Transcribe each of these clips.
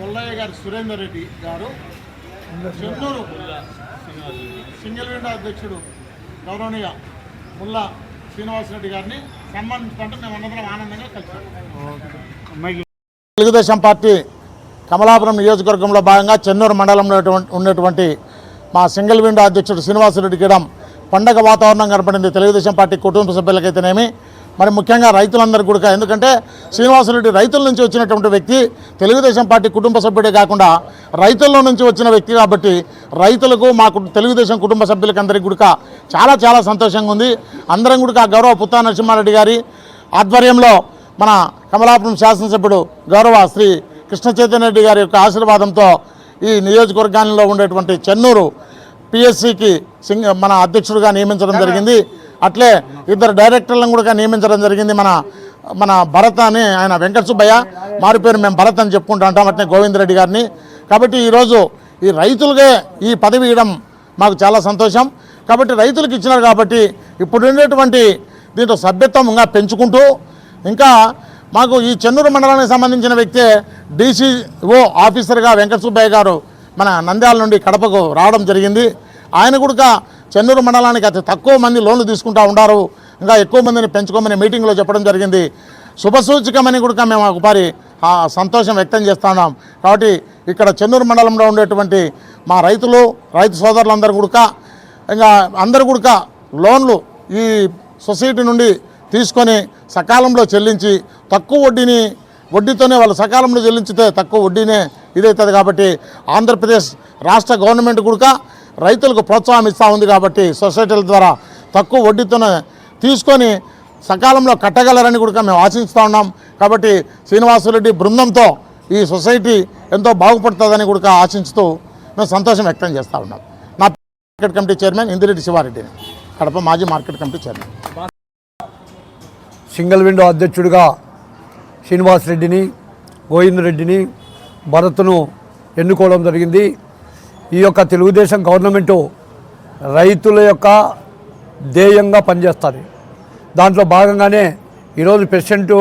గొల్లయ్య గారు సురేందర్ రెడ్డి గారు Chennur single window అధ్యక్షుడు గౌరవనీయ ముల్లా శ్రీనివాసరెడ్డి గారిని సన్మానించుకుంటూ మేము అందరం ఆనందంగా కలిసాం. తెలుగుదేశం పార్టీ కమలాపురం నియోజకవర్గంలో భాగంగా చెన్నూరు మండలంలో ఉన్నటువంటి- ఉన్నటువంటి మా సింగిల్ విండో అధ్యక్షుడు శ్రీనివాసరెడ్డి గీడం పండగ వాతావరణం కనపడింది. తెలుగుదేశం పార్టీ కుటుంబ సభ్యులకైతేనేమి మరి ముఖ్యంగా రైతులందరికీ కూడా ఎందుకంటే శ్రీనివాసరెడ్డి రైతుల నుంచి వచ్చినటువంటి వ్యక్తి తెలుగుదేశం పార్టీ కుటుంబ సభ్యుడే కాకుండా రైతుల్లో నుంచి వచ్చిన వ్యక్తి కాబట్టి రైతులకు మా తెలుగుదేశం కుటుంబ సభ్యులకి అందరికీ కూడా చాలా చాలా సంతోషంగా ఉంది. అందరం కూడా గౌరవ పుత్తా నరసింహారెడ్డి గారి ఆధ్వర్యంలో మన కమలాపురం శాసనసభ్యుడు గౌరవ శ్రీ కృష్ణ చైతన్య రెడ్డి గారి యొక్క ఆశీర్వాదంతో ఈ నియోజకవర్గాల్లో ఉండేటువంటి చెన్నూరు పిఎస్సికి సింగ్ మన అధ్యక్షుడిగా నియమించడం జరిగింది. అట్లే ఇద్దరు డైరెక్టర్లను కూడా నియమించడం జరిగింది. మన మన భరత్ అని ఆయన వెంకట సుబ్బయ్య మారి పేరు మేము భరత్ అని చెప్పుకుంటూ ఉంటాం అట్లే గోవిందరెడ్డి గారిని. కాబట్టి ఈరోజు ఈ రైతులకే ఈ పదవి ఇవ్వడం మాకు చాలా సంతోషం. కాబట్టి రైతులకు ఇచ్చినారు కాబట్టి ఇప్పుడు ఉండేటువంటి దీంట్లో సభ్యత్వం ఇంకా పెంచుకుంటూ ఇంకా మాకు ఈ చెన్నూరు మండలానికి సంబంధించిన వ్యక్తే డీసీఓ ఆఫీసర్గా వెంకట సుబ్బయ్య గారు మన నంద్యాల నుండి కడపకు రావడం జరిగింది. ఆయన కూడా చెన్నూరు మండలానికి అతి తక్కువ మంది లోన్లు తీసుకుంటా ఉన్నారు ఇంకా ఎక్కువ మందిని పెంచుకోమని మీటింగ్లో చెప్పడం జరిగింది. శుభసూచకమని కూడా మేము ఒకసారి సంతోషం వ్యక్తం చేస్తున్నాం కాబట్టి ఇక్కడ చెన్నూరు మండలంలో ఉండేటువంటి మా రైతులు రైతు సోదరులందరూ కూడా ఇంకా అందరు కూడా లోన్లు ఈ సొసైటీ నుండి తీసుకొని సకాలంలో చెల్లించి తక్కువ వడ్డీని వడ్డీతోనే వాళ్ళు సకాలంలో చెల్లించితే తక్కువ వడ్డీనే ఇదవుతుంది కాబట్టి ఆంధ్రప్రదేశ్ రాష్ట్ర గవర్నమెంట్ కూడా రైతులకు ప్రోత్సాహం ఇస్తూ ఉంది కాబట్టి సొసైటీల ద్వారా తక్కువ వడ్డీతోనే తీసుకొని సకాలంలో కట్టగలరని కూడా మేము ఆశిస్తూ ఉన్నాం. కాబట్టి శ్రీనివాసరెడ్డి బృందంతో ఈ సొసైటీ ఎంతో బాగుపడుతుందని కూడా ఆశించుతూ మేము సంతోషం వ్యక్తం చేస్తూ ఉన్నాం. నా మార్కెట్ కమిటీ చైర్మన్ ఇందిరెడ్డి శివారెడ్డిని కడప మాజీ market committee chairman. Single window అధ్యక్షుడిగా శ్రీనివాస్ రెడ్డిని రెడ్డిని భరత్ను ఎన్నుకోవడం జరిగింది. ఈ యొక్క తెలుగుదేశం గవర్నమెంటు రైతుల యొక్క ధ్యేయంగా పనిచేస్తుంది. దాంట్లో భాగంగానే ఈరోజు ప్రెసిడెంట్లో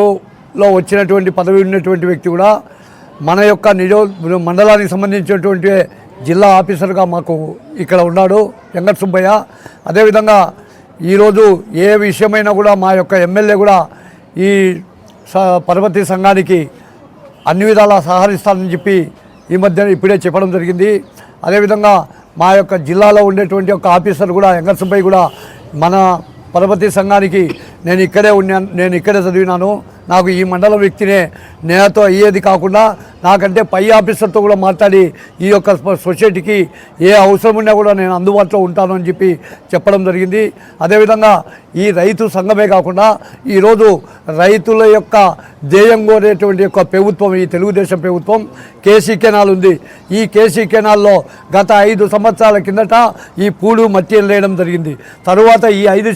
వచ్చినటువంటి పదవి ఉన్నటువంటి వ్యక్తి కూడా మన యొక్క నిజో మండలానికి సంబంధించినటువంటి జిల్లా ఆఫీసర్గా మాకు ఇక్కడ ఉన్నాడు వెంకట సుబ్బయ్య. అదేవిధంగా ఈరోజు ఏ విషయమైనా కూడా మా యొక్క ఎమ్మెల్యే కూడా ఈ స పరపతి సంఘానికి అన్ని విధాలా సహకరిస్తానని చెప్పి ఈ మధ్య ఇప్పుడే చెప్పడం జరిగింది. అదేవిధంగా మా యొక్క జిల్లాలో ఉండేటువంటి ఒక ఆఫీసర్ కూడా ఎంగర్సంపై కూడా మన పరపతి సంఘానికి నేను ఇక్కడే ఉన్నాను నేను ఇక్కడే చదివినాను. నాకు ఈ మండలం వ్యక్తినే నేతో అయ్యేది కాకుండా నాకంటే పై ఆఫీసర్తో కూడా మాట్లాడి ఈ యొక్క సొసైటీకి ఏ అవసరం ఉన్నా కూడా నేను అందుబాటులో ఉంటాను అని చెప్పి చెప్పడం జరిగింది. అదేవిధంగా ఈ రైతు సంఘమే కాకుండా ఈరోజు రైతుల యొక్క ధ్యేయం కోరేటువంటి యొక్క ప్రభుత్వం ఈ తెలుగుదేశం ప్రభుత్వం కేసీ కెనాల్ ఉంది. ఈ కేసీ కెనాల్లో గత ఐదు సంవత్సరాల కిందట ఈ పూడు మట్టి లేయడం జరిగింది. తరువాత ఈ ఐదు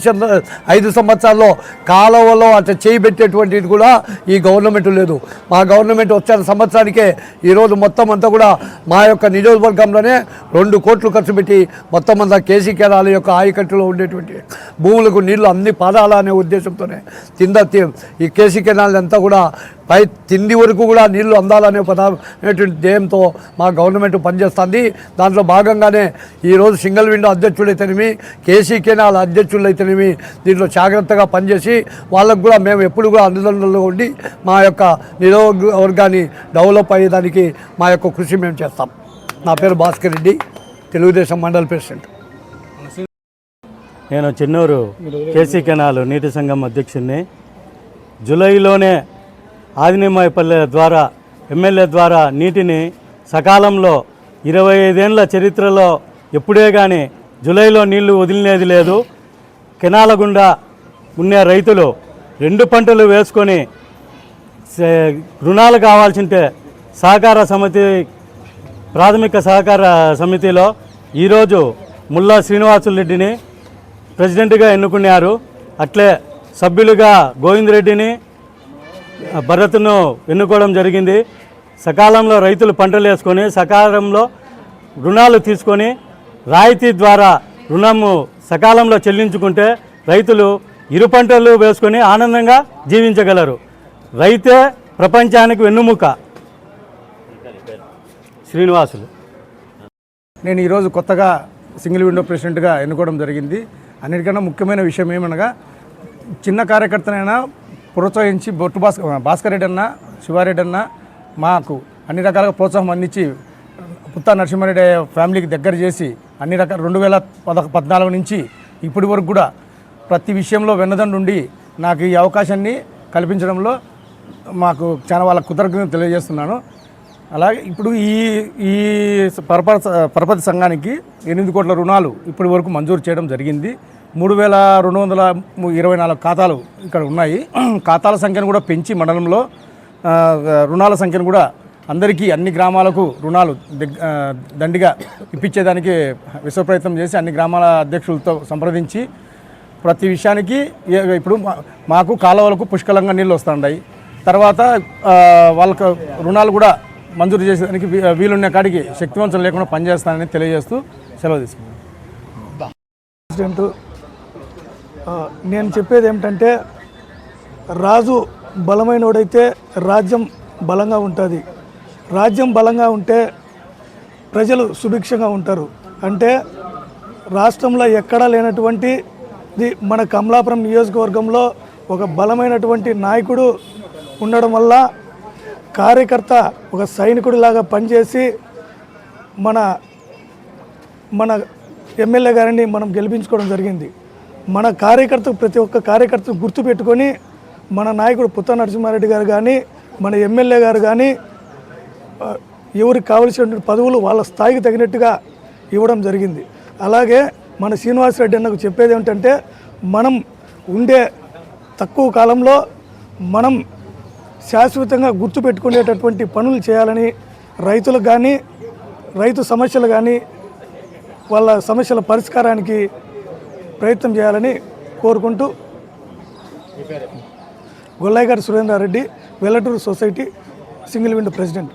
ఐదు సంవత్సరాల్లో కాలువలో అట్లా చేయి పెట్టేటువంటిది కూడా ఈ గవర్నమెంట్ లేదు. మా గవర్నమెంట్ వచ్చిన సంవత్సరానికే ఈరోజు మొత్తం అంతా కూడా మా యొక్క నియోజకవర్గంలోనే రెండు కోట్లు ఖర్చు పెట్టి మొత్తం అంతా కేసీ కెనాల్ యొక్క ఆయకట్టులో ఉండేటువంటి భూములకు నీళ్ళు అన్ని పాదాలనే ఉద్దేశంతోనే కింద ఈ కేసీ కెనాల్ అంతా కూడా పై తిండి వరకు కూడా నీళ్ళు అందాలనే పదమైనటువంటి ధ్యేయంతో మా గవర్నమెంట్ పనిచేస్తుంది. దాంట్లో భాగంగానే ఈరోజు సింగిల్ విండో అధ్యక్షుడైతేనేమి కేసీ కెనాల్ అధ్యక్షులైతేనేమి దీంట్లో జాగ్రత్తగా పనిచేసి వాళ్ళకు కూడా మేము ఎప్పుడు కూడా అందులో ఉండి మా యొక్క నియోజకవర్గాన్ని డెవలప్ అయ్యేదానికి మా యొక్క కృషి మేము చేస్తాం. నా పేరు భాస్కర్ రెడ్డి తెలుగుదేశం మండల ప్రెసిడెంట్. నేను చెన్నూరు కేసీ కెనాల్ నీటి సంఘం అధ్యక్షుడిని. జూలైలోనే ఆదినేమాయపల్లె ద్వారా ఎమ్మెల్యే ద్వారా నీటిని సకాలంలో ఇరవై ఐదేళ్ళ చరిత్రలో ఎప్పుడే కానీ జూలైలో నీళ్ళు వదిలినేది లేదు. కెనాల గుండా ఉండే రైతులు రెండు పంటలు వేసుకొని సే- రుణాలు కావాల్సింటే సహకార సమితి ప్రాథమిక సహకార సమితిలో ఈరోజు ముల్లా శ్రీనివాసులరెడ్డిని ప్రెసిడెంట్గా ఎన్నుకున్నారు. అట్లే సభ్యులుగా గోవిందరెడ్డిని భద్రతను ఎన్నుకోవడం జరిగింది. సకాలంలో రైతులు పంటలు వేసుకొని సకాలంలో రుణాలు తీసుకొని రాయితీ ద్వారా రుణము సకాలంలో చెల్లించుకుంటే రైతులు ఇరు పంటలు వేసుకొని ఆనందంగా జీవించగలరు. రైతే ప్రపంచానికి వెన్నుముక. శ్రీనివాసులు. నేను ఈరోజు కొత్తగా సింగిల్ విండో ప్రెసిడెంట్గా ఎన్నుకోవడం జరిగింది. అన్నిటికన్నా ముఖ్యమైన విషయం ఏమనగా చిన్న కార్యకర్తనైనా ప్రోత్సహించి బొట్టు భాస్ భాస్కర్ రెడ్డి అన్న శివారెడ్డి అన్న మాకు అన్ని రకాలుగా ప్రోత్సాహం అందించి పుత్తా నరసింహారెడ్డి ఫ్యామిలీకి దగ్గర చేసి అన్ని రకాల రెండు వేల పద పద్నాలుగు నుంచి ఇప్పటి వరకు కూడా ప్రతి విషయంలో వెన్నదండుండి నాకు ఈ అవకాశాన్ని కల్పించడంలో మాకు చాలా వాళ్ళ కృతజ్ఞత తెలియజేస్తున్నాను. అలాగే ఇప్పుడు ఈ ఈ పరపతి పరపతి సంఘానికి ఎనిమిది కోట్ల రుణాలు ఇప్పటి వరకు మంజూరు చేయడం జరిగింది. మూడు వేల రెండు వందల ఇరవై నాలుగు ఖాతాలు ఇక్కడ ఉన్నాయి. ఖాతాల సంఖ్యను కూడా పెంచి మండలంలో రుణాల సంఖ్యను కూడా అందరికీ అన్ని గ్రామాలకు రుణాలు దండిగా ఇప్పించేదానికి విశ్వ ప్రయత్నం చేసి అన్ని గ్రామాల అధ్యక్షులతో సంప్రదించి ప్రతి విషయానికి ఇప్పుడు మా- మాకు కాలువలకు పుష్కలంగా నీళ్ళు వస్తుంటాయి తర్వాత వాళ్ళకు రుణాలు కూడా మంజూరు చేసేదానికి వీ- వీలున్న కాడికి శక్తివంతం లేకుండా పనిచేస్తానని తెలియజేస్తూ సెలవు తీసుకున్నాను ప్రెసిడెంట్ నేను చెప్పేది ఏమిటంటే రాజు బలమైనోడైతే రాజ్యం బలంగా ఉంటుంది. రాజ్యం బలంగా ఉంటే ప్రజలు సుభిక్షంగా ఉంటారు. అంటే రాష్ట్రంలో ఎక్కడా లేనటువంటి మన కమలాపురం నియోజకవర్గంలో ఒక బలమైనటువంటి నాయకుడు ఉండడం వల్ల కార్యకర్త ఒక సైనికుడిలాగా పనిచేసి మన మన ఎమ్మెల్యే గారిని మనం గెలిపించుకోవడం జరిగింది. మన కార్యకర్త ప్రతి ఒక్క కార్యకర్త గుర్తుపెట్టుకొని మన నాయకుడు పుత్త నరసింహారెడ్డి గారు కానీ మన ఎమ్మెల్యే గారు కానీ ఎవరికి కావలసినటువంటి పదవులు వాళ్ళ స్థాయికి తగినట్టుగా ఇవ్వడం జరిగింది. అలాగే మన శ్రీనివాసరెడ్డి అన్నకు చెప్పేది ఏమిటంటే మనం ఉండే తక్కువ కాలంలో మనం శాశ్వతంగా గుర్తుపెట్టుకునేటటువంటి పనులు చేయాలని రైతులకు కానీ రైతు సమస్యలు కానీ వాళ్ళ సమస్యల పరిష్కారానికి ప్రయత్నం చేయాలని కోరుకుంటూ Gollayi Surender Surendra Reddy Vellaturu society single window president.